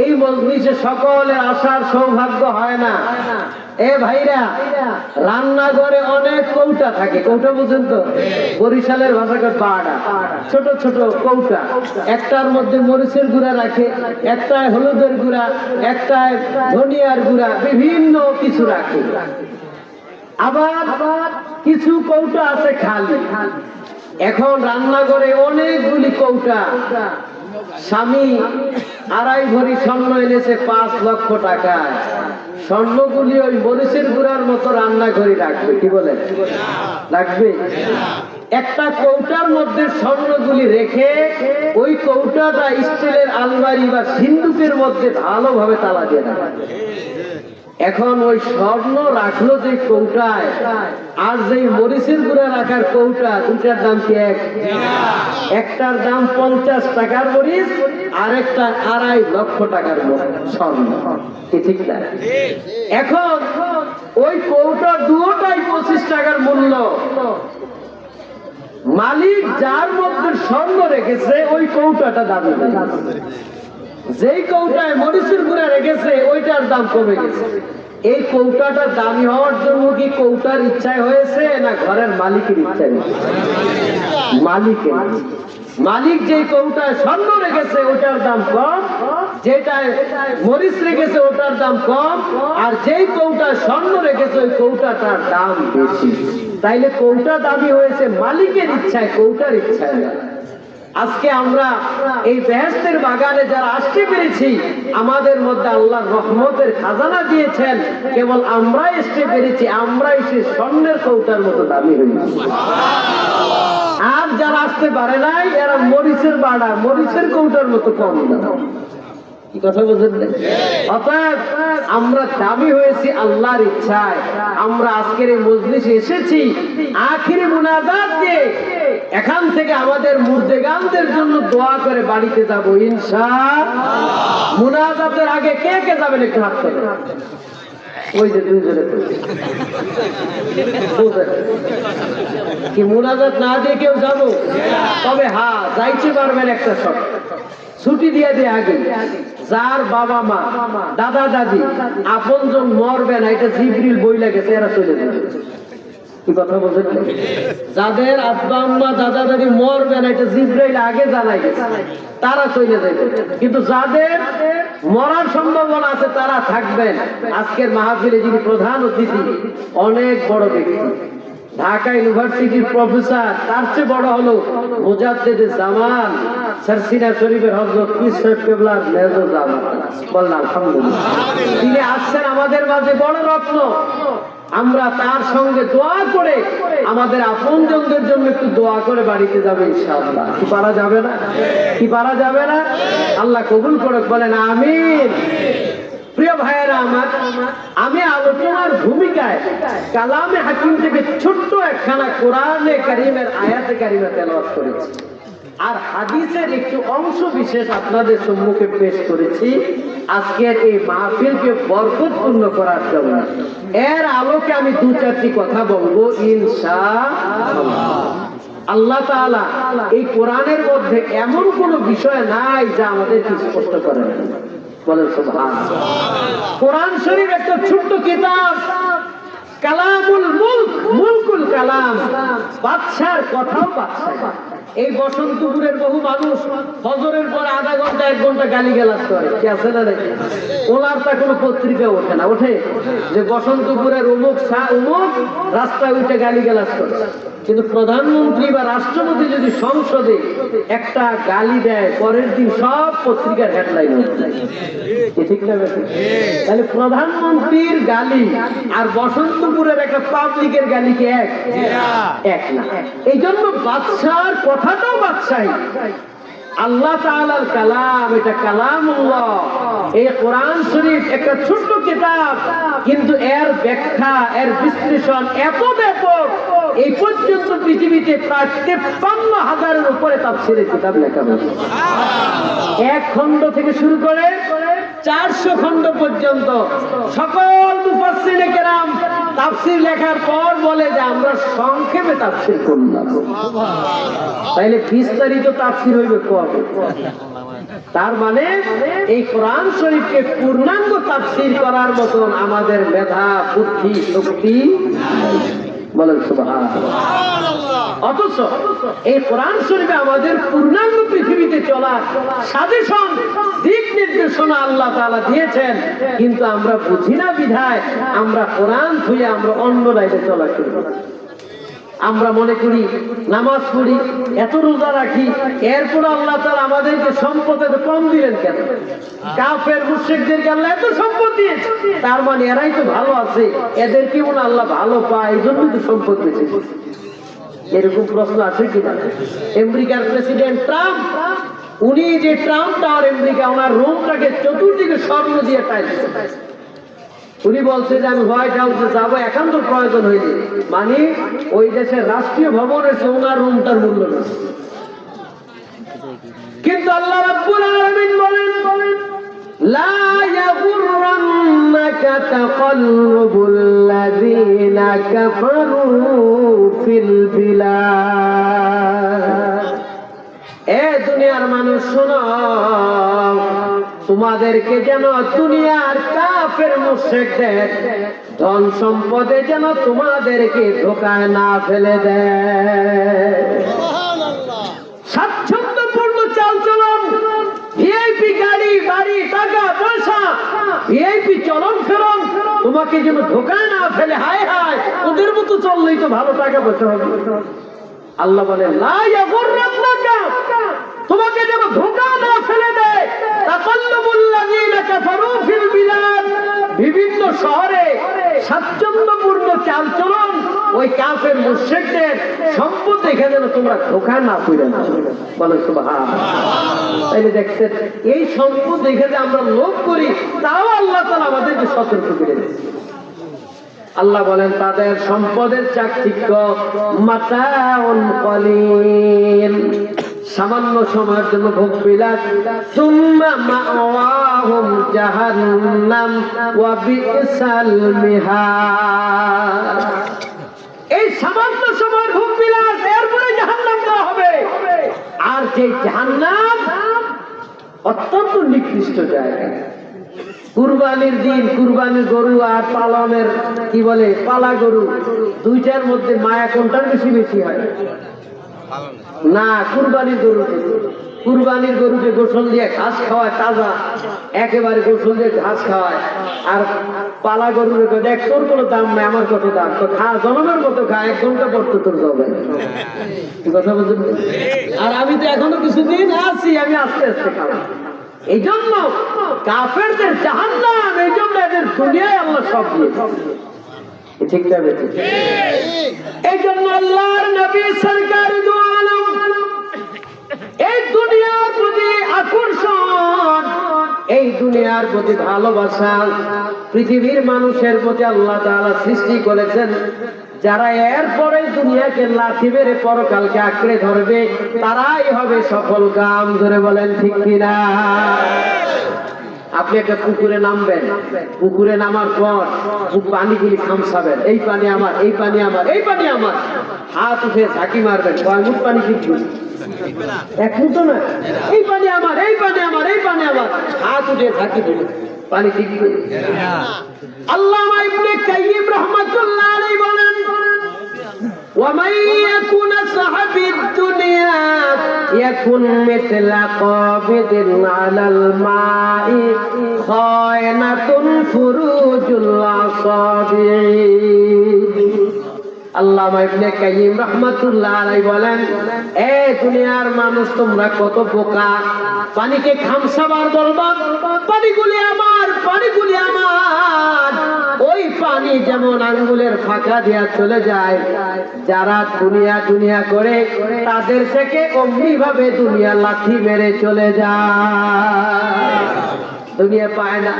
এই মজলিসে সকলে আসার সৌভাগ্য হয় না। এ ভাইরা, রান্নাঘরে অনেক কৌটা থাকে। কৌটা বুঝেন তো? বরিশালের ভাষাকে পাড়া ছোট ছোট কৌটা। একটার মধ্যে মরিচের গুঁড়া রাখে, একটায় হলুদের গুঁড়া, একটায় ধনিয়ার গুঁড়া, বিভিন্ন কিছু রাখে। আবার কিছু কৌটা আছে খালি। এখন রান্নাঘরে অনেকগুলি কৌটা। স্বামী আড়াই ভরি স্বর্ণ এনেছে পাঁচ লক্ষ টাকায়। স্বর্ণগুলি ওই মরিচের গুড়ার মতো রান্না করে রাখবে, কি বলে? রাখবে? একটা কৌটার মধ্যে স্বর্ণগুলি রেখে ওই কৌটাটা স্টিলের আলমারি বা সিন্ধুকের মধ্যে ভালোভাবে তালা দিয়ে রাখবে। এখন ওই স্বর্ণ রাখল যে কৌটায়। আর যে মরিচের গুঁড়া রাখার কৌটা দুটার দাম কি এক? একটার দাম পঞ্চাশ টাকার মরিচ, আর একটা আড়াই লক্ষ টাকার স্বর্ণ। ঠিক না? এখন ওই কৌটা দুটাই পঁচিশ টাকার মূল্য। মালিক যার মধ্যে স্বর্ণ রেখেছে, ওই কৌটাটা দামি যেই কৌটায় মরিচুর রেখেছে, ওইটার দাম কমে গেছে। এই কৌটাটা দামি হওয়ার জন্য কি কৌটার ইচ্ছায় হয়েছে, না ঘরের মালিকের ইচ্ছায় মালিকের। মালিক যে কৌটায় স্বর্ণ রেখেছে ওটার দাম কম। যেটায় মরিচ রেখেছে, ওটার দাম কম। আর যেই কৌটায় স্বর্ণ রেখেছে, ওই কৌটাটার দাম বেশি। তাইলে কৌটা দামি হয়েছে মালিকের ইচ্ছায়, কৌটার ইচ্ছায়। আজকে আমরা এই বেহেস্তের বাগানে যারা আসতে পেরেছি, আমাদের মধ্যে আল্লাহ রহমতের খাজানা দিয়েছেন। কেবল আমরাই আসতে পেরেছি, আমরাই সে স্বর্ণের কৌটার মতো দামি হয়েছি। আর যারা আসতে পারে নাই, এরা মরিচের বাড়া, মরিচের কৌটার মতো কম আমরা দাবি হয়েছি আল্লাহর ইচ্ছায়। আমরা আজকের এই মজলিসে এসেছি, আখিরি মুনাজাত দিয়ে এখান থেকে আমাদের মুর্দেগানদের জন্য দোয়া করে বাড়িতে যাব ইনশা মুনাজাতের আগে কে কে যাবেন একটু হাত করে ওই যে? কি মুনাজাত না দিয়ে কেউ যাব? তবে হ্যাঁ যাইতে পারবেন একটা শর্ত। ছুটি দিয়ে দিয়ে আগে। যার বাবা মা, দাদা দাদি, আপনজন মরবে না, এটা জিবরিল বই লাগেছে এরা চলে যাবে। যাদের আব্বা আম্মা দাদা দাদি মরবে না, এটা জিব্রাইল আগে জানাই তারা চলে যাবে। কিন্তু যাদের মরার সম্ভাবনা আছে, তারা থাকবেন আজকের মাহফিলে যিনি প্রধান অতিথি, অনেক বড় ব্যক্তি। ঢাকা ইউনিভার্সিটির প্রফেসর, তার চেয়ে বড় হলো মুজাদ্দেদ জামান সারসিনা শরীফের হজরত সাহেব কেবলার মেজো জামান। বললাম আলহামদুলিল্লাহ। তিনি আসছেন আমাদের মাঝে বড় রত্ন। আমরা তার সঙ্গে দোয়া করে আমাদের আপনজনদের জন্য একটু দোয়া করে বাড়িতে যাবে ইনশাআল্লাহ। কি পারা যাবে না? কি পারা যাবে না? আল্লাহ কবুল করে বলেন আমিন। প্রিয় ভাইয়েরা আমার, আমি আলোচনার ভূমিকায় কালামে হাকিম থেকে ছোট্ট একখানা কোরআনে কারিমের, আয়াতে কারিমে তেলাওয়াত করেছি। আর হাদিসের একটু অংশ বিশেষ আপনাদের সম্মুখে পেশ করেছি, আজকের এই মাহফিলকে বরকতপূর্ণ করার জন্য। এর আলোকে আমি দু চারটি কথা বলব ইনশা আল্লাহ তাআলা এই কোরআনের মধ্যে এমন কোনো বিষয় নাই যা আমাদেরকে স্পষ্ট করে বলেন কোরআন শরীফ একটা ছোট্ট কিতাব, কালামুল মুলক, মুলকুল কালাম। বাদশার কথাও বাদশা এই বসন্তপুরের বহু মানুষ ফজরের পর আধা ঘণ্টা এক ঘণ্টা গালি গালাজ করে। কি আছে না নাকি ওনার তা কোনো পত্রিকা ওঠে না ওঠে? যে বসন্তপুরের অমুক সা অমুক রাস্তায় উঠে গালি গালাজ করে। কিন্তু প্রধানমন্ত্রী বা রাষ্ট্রপতি যদি সংসদে একটা গালি দেয় পরের দিন সব পত্রিকার হেডলাইন ঠিক না তাহলে প্রধানমন্ত্রীর গালি আর বসন্তপুরের একটা পাবলিকের গালি কি এক? এক না। এই জন্য বাদশার কথাটাও বাদশাহী। আল্লাহ তাআলার কালাম, এটা কালামুল্লাহ। এই কোরআন শরীফ একটা ছোট্ট কিতাব, কিন্তু এর ব্যাখ্যা, এর বিশ্লেষণ এত ব্যাপক এই পর্যন্ত পৃথিবীতে প্রায় তেপ্পান্ন হাজারের উপরে তাফসিরের কিতাব লেখা হয়েছে। এক খণ্ড থেকে শুরু করে চারশো খণ্ড পর্যন্ত সকল মুফাসসিরে কেরাম তাফসির লেখার পর বলে যে আমরা সংক্ষেপে তাফসির করলাম তাইলে বিস্তারিত তাফসির হইবে কবে? তার মানে এই কোরআন শরীফকে পূর্ণাঙ্গ তাফসীর করার মতন আমাদের মেধা, বুদ্ধি, শক্তি অথচ এই কোরআন শরীফে আমাদের পূর্ণাঙ্গ পৃথিবীতে চলা সাজেশন, দিক নির্দেশনা আল্লাহ তালা দিয়েছেন, কিন্তু আমরা বুঝি না বিধায় আমরা কোরআন থুয়ে আমরা অন্য লাইনে চলা শুরু করি। আমরা মনে করি নামাজ পড়ি, এত রোজা রাখি, এরপর আল্লাহ তাআলা আমাদেরকে সম্পদ কম দিলেন কেন? কাফের, মুশরিকদেরকে আল্লাহ এত সম্পদ দিয়েছে। তার মানে এরাই তো ভালো আছে এদেরকে মনে আল্লাহ ভালো পায়? এই জন্যই তো সম্পদ দিয়েছে এরকম প্রশ্ন আছে কিনা? আমেরিকার প্রেসিডেন্ট ট্রাম্প, উনি যে ট্রাম্প টাওয়ার আমেরিকা, ওনার রুমটাকে চতুর্দিকে স্বর্ণ দিয়ে টাইলস উনি বলছে যে আমি হোয়াইট হাউসে যাব একান্ত প্রয়োজন হয়নি। মানে ওই দেশের রাষ্ট্রীয় ভবন সে ওনার রুমটার মূল্য না কিন্তু আল্লাহ রাব্বুল আলামিন বলেন, লা ইয়াগুররান্নাকা তাকাল্লুবুল লাযিনা কাফারু ফিল বিলাদ। এ দুনিয়ার মানুষ, শোনো। তোমাদেরকে যেন দুনিয়ার কাফের মুশরিকদের ধন সম্পদে যেন তোমাদেরকে ধোকায় না ফেলে দেয়। ভিআইপি গাড়ি, বাড়ি, টাকা, পয়সা, ভিআইপি চলন তোমাকে যেন ধোকায় না ফেলে। হায় হায়, ওদের মতো চললেই তো ভালো টাকা পয়সা আল্লাহ বলে ইয়াগুররান্নাকা তোমাকে যেন ধোকা না ফেলে দেয় বিভিন্ন শহরে স্বাচ্ছন্দ্যপূর্ণ চালচলন, ওই কাফের মুশরিকদের সম্পদ দেখে যেন তোমরা ধোকা না পড়ে না বলে তাইলে দেখছেন, এই সম্পদ দেখে যে আমরা লোভ করি, তাও আল্লাহ তাআলা আমাদেরকে সতর্ক করে আল্লাহ বলেন, তাদের সম্পদের চাকচিক্য কলিল। সামান্য সময়ের জন্য ভোগ বিলাস। সুম্মা মাওয়াহুম জাহান্নাম ওয়া বিসাল এই সামান্য সময়ের ভোগ এরপরে জাহান্নাম দেওয়া হবে। আর যে জাহান্নাম অত্যন্ত নিকৃষ্ট জায়গা। কুরবানির দিন কুরবানির গরু আর পালনের, কি বলে, পালা গরু, দুইটার মধ্যে মায়া কোনটার বেশি বেশি হয়? না। কুরবানির গরু কুরবানির গরুকে গোসল দিয়ে ঘাস খাওয়ায়, তাজা। একেবারে গোসল দিয়ে ঘাস খাওয়ায়। আর পালা গরুর দেখ, তোর কোনো দাম নাই, আমার কত দাম? তো খা, জনমের মতো খা, এক ঘণ্টা পর তোর যাবে কথা বলছেন আর আমি তো এখনও কিছুদিন আছি, আমি আস্তে আস্তে খাব এই জন্য কাফেরদের জাহান্নাম, এই জন্য এদের দুনিয়ায় আল্লাহ সব দিয়েছে। এই দুনিয়ার প্রতি আকর্ষণ, এই দুনিয়ার প্রতি ভালোবাসা পৃথিবীর মানুষের প্রতি আল্লাহ তাআলা সৃষ্টি করেছেন। যারা এরপরে দুনিয়াকে লাথি মেরে পরকালকে আঁকড়ে ধরবে, তারাই হবে সফল কাম ধরে বলেন ঠিক কিনা? আপনি একটা পুকুরে নামবেন। পুকুরে নামার পর পানিগুলি খামসাবেন। এই পানি আমার এই পানি আমার এই পানি আমার। হাত উঠে ঝাঁকি মারবেন। কয় মুখ পানি কিন্তু এক মুঠো না এই পানি আমার এই পানি আমার এই পানি আমার। হাত উঠে ঝাঁকি দেবে পানি ঠিক আল্লাহ ইবনে কাইয়িম রাহমাতুল্লাহ আলাইহি বলেন ومن يكن صاحب الدنيا يكن مثل قابض على الماء خائنة فروج الأصابع. এ দুনিয়ার মানুষ, তোমরা কত পানিকে ওই পানি যেমন আঙ্গুলের ফাঁকা দিয়া চলে যায়, যারা দুনিয়া দুনিয়া করে, তাদের থেকে অমনি ভাবে দুনিয়া লাথি মেরে চলে যায়। দুনিয়া পায় না।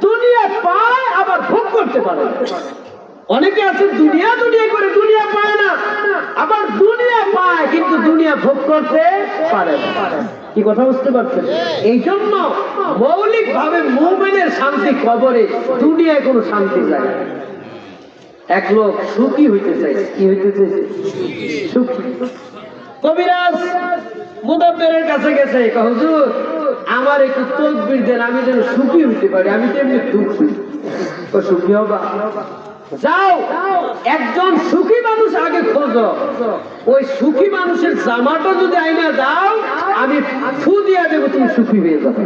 দুনিয়া পায়, আবার ভোগ করতে পারে। অনেকে আছে দুনিয়া দুনিয়া করে দুনিয়া পায় না। আবার দুনিয়া পায়, কিন্তু দুনিয়া ভোগ করতে পারে কি কথা বুঝতে পারছেন? এই জন্য মৌলিক ভাবে মুভমেন্টের শান্তি কবরে, দুনিয়ায় কোনো শান্তি যায়। এক লোক সুখী হইতে চাইছে। কি হইতে চাইছে? সুখী। কবিরাজ মুদাব্বেরের কাছে গেছে হুজুর, আমার একটু তদবির দেন, আমি যেন সুখী হইতে পারি, আমি তো এমনি দুঃখী সুখী হবা? যাও, একজন সুখী মানুষ আগে খোঁজো। ওই সুখী মানুষের জামাটা যদি আইনা দাও, আমি ফু দিয়া দেবো, তুমি সুখী হয়ে যাবে।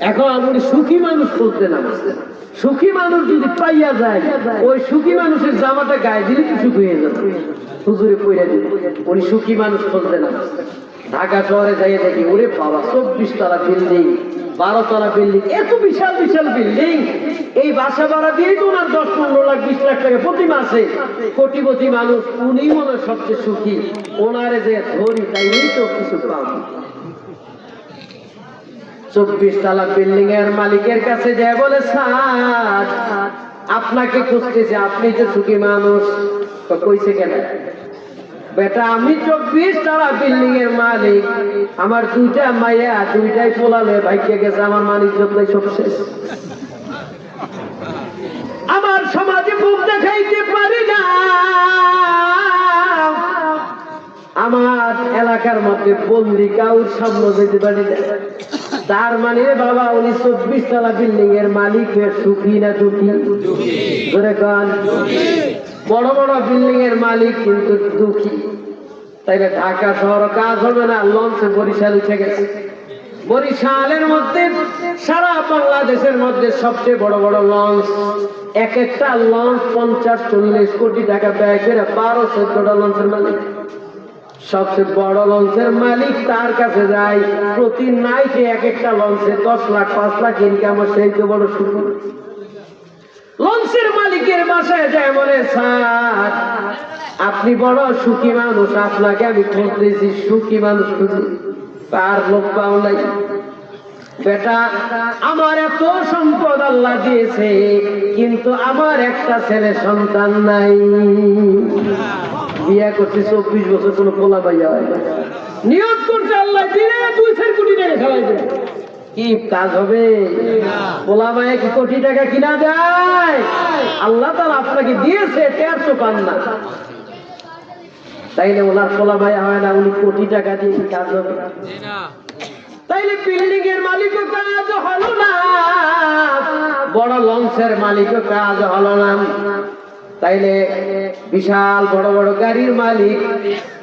এখন উনি সুখী মানুষ খুঁজতে না। সুখী মানুষ যদি পাইয়া যায়, ওই সুখী মানুষের জামাটা গায়ে দিলে কি সুখী হয়ে যাবে। হুজুরে পইরা দিবে উনি সুখী মানুষ খুঁজতে না। ঢাকা শহরে যাইয়ে দেখি, ওরে বাবা চব্বিশ তলা বিল্ডিং বারো তলা বিল্ডিং এত বিশাল বিশাল বিল্ডিং এই বাসা ভাড়া দিয়েই তো ওনার দশ, পনেরো লাখ, বিশ লাখ টাকা প্রতি মাসে। কোটিপতি মানুষ, উনি মনে সবচেয়ে সুখী। ওনারে যে ধরি, তাই তো কিছু পাবো চব্বিশ তলা বিল্ডিং এর মালিকের কাছে যায় বলে আপনাকে খুঁজতেছে, আপনি তো সুখী মানুষ। কইছে কেন? বেটা, আমি চব্বিশ তলা বিল্ডিং এর মালিক। আমার দুইটা মাইয়া, দুইটাই পোলালে ভাইকে গেছে, আমার মালিক যতই সব শেষ। আমার সমাজে মুখ দেখাইতে পারি না। আমার এলাকার মধ্যে বন্দি কাউর সামনে যেতে পারি না। তার মানে বাবা, উনি চব্বিশ তলা বিল্ডিং এর মালিক সুখী না দুঃখী? ধরে কান। বড় বড় বিল্ডিং এর মালিক কিন্তু দুঃখী। তাইলে ঢাকা শহর কাজ হবে না, লঞ্চে বরিশাল উঠে গেছে। বরিশালের মধ্যে, সারা বাংলাদেশের মধ্যে সবচেয়ে বড় বড় লঞ্চ। এক একটা লঞ্চ পঞ্চাশ চল্লিশ কোটি টাকা ব্যয় করে বারো চোদ্দটা লঞ্চের মালিক। সবচেয়ে বড় লঞ্চের মালিক তার কাছে যায়। প্রতি নাইটে এক একটা লঞ্চে দশ লাখ, পাঁচ লাখ ইনকাম সেই তো বড় সুখ। লঞ্চের মালিকের বাসায় যায় বলে, স্যার, আপনি বড় সুখী মানুষ, আপনাকে আমি খুঁজতেছি সুখী মানুষ খুঁজি। তার লোক পাও নাই। বেটা, আমার এত সম্পদ আল্লাহ দিয়েছে, কিন্তু আমার একটা ছেলে সন্তান নাই। বিয়া করছে চব্বিশ বছর কোনো পোলা পাইয়া হয় না। করছে আল্লাহ, দিনে দুই চার কোটি টাকা খাওয়াই দেবে। কি কাজ হবে? পোলা কি কোটি টাকা কিনা যায়? আল্লাহ তার আপনাকে দিয়েছে তেয়ার তো পান তাইলে ওনার পোলা মায়া হয় না, উনি কোটি টাকা দিয়ে কি কাজ হবে? তাইলে বিল্ডিং এর মালিকও কাজ হলো না। বড় লঞ্চের মালিকও কাজ হলো না। তাইলে বিশাল বড় বড় গাড়ির মালিক,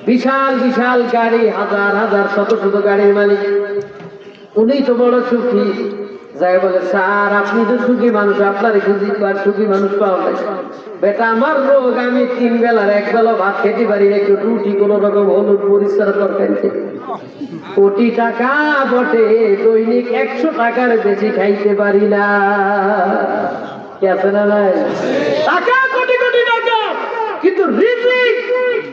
বিশাল বিশাল গাড়ি, হাজার হাজার, শত শত গাড়ির মালিক। উনি তো বড় সুখী। যাই বলে, স্যার, আপনি তো সুখী মানুষ, আপনার খুঁজি আর সুখী মানুষ পাওয়া যায়। বেটা, আমার রোগ, আমি তিন বেলার এক বেলা ভাত খেতে পারি একটু রুটি, কোন রকম হলুদ পরিষ্কার তরকারি কোটি টাকা বটে, দৈনিক একশো টাকার বেশি খাইতে পারি না। কি আছে না টাকা, কোটি কোটি টাকা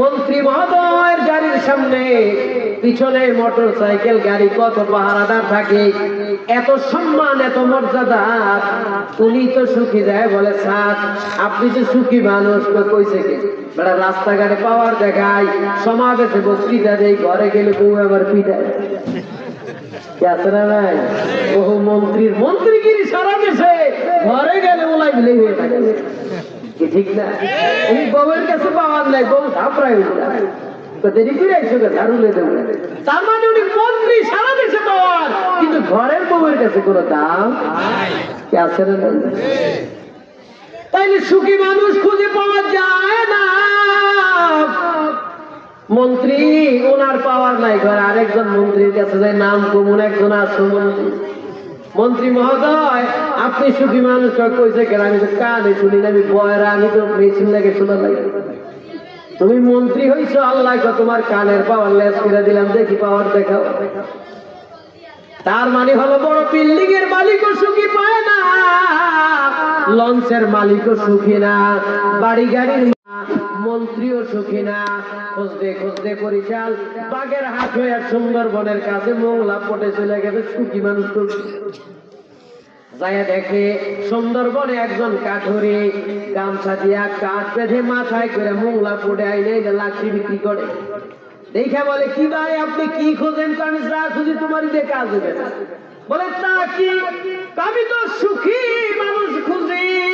মন্ত্রী মহোদয়ের গাড়ির সামনে, পিছনে মোটর সাইকেল গাড়ি কত পাহারাদার থাকে, এত সম্মান, এত মর্যাদা। উনি তো সুখী যায় বলে, স্যার, আপনি তো সুখী মানুষ কইছে কে? বেটা রাস্তাঘাটে পাওয়ার দেখায়, সমাবেশে বক্তৃতা দেয়, ঘরে গেলে বউ আবার পিঠায় বহু মন্ত্রীর মন্ত্রীগিরি সারা দেশে, ঘরে গেলে ওলাই বিলাই হয়ে থাকে। ঠিক না। উনি বউয়ের কাছে পাওয়ার নাই বউ ঝাপড়ায় দেরি মানে? তাইলে সুখী মানুষ খুঁজে পাওয়া যায় না। মন্ত্রী ওনার পাওয়ার নাই। ঘরে আরেকজন মন্ত্রীর কাছে যায়, নাম কমুন, একজন আসো মন্ত্রী। মন্ত্রী মহোদয়, আপনি সুখী মানুষ কইছে কেন আমি তো কানে শুনি না, আমি বয়রা আমি তো মেশিন লাগে শোনা লাগে তুমি মন্ত্রী হইছো, আল্লাহ তোমার কানের পাওয়ার লেস করে দিলাম, দেখি পাওয়ার দেখাও। তার মানে হলো, বড় বিল্ডিং এর মালিকও সুখী পায় না, লঞ্চের মালিকও সুখী না বাড়ি গাড়ির মন্ত্রীও সুখী না। খুঁজতে খুঁজতে পরিচাল বাগের হাট হয়ে সুন্দরবনের কাছে মোংলা পটে চলে গেছে সুখী মানুষ যাইয়া দেখে সুন্দরবনে একজন কাঠুরি, গামছা দিয়া কাঠ বেঁধে মাথায় করে মোংলা পড়ে আইনে লাকড়ি বিক্রি করে। দেখে বলে, কি ভাই, আপনি কি খোঁজেন তো আমি যা খুঁজি তোমারই দিয়ে কাজ হবে। বলে, তা কি? আমি তো সুখী মানুষ খুঁজি।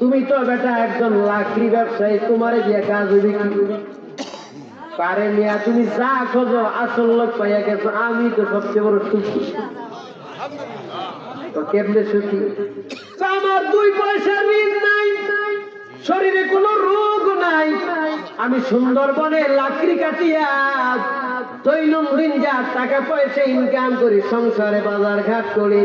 তুমি তো বেটা একজন লাকড়ি ব্যবসায়ী, তোমারে দিয়ে কাজ হইবে কি? পারে মিয়া, তুমি যা খোঁজো, আসল লোক পাইয়া গেছো। আমি তো সবচেয়ে বড় সুখী তো কেমনে সুখী? আমার দুই পয়সা ঋণ নাই। শরীরে কোনো রোগ নাই। আমি সুন্দরবনে লাকড়ি কাটিয়া দৈনন্দিন যা টাকা পয়সা ইনকাম করি, সংসারে বাজার ঘাট করি।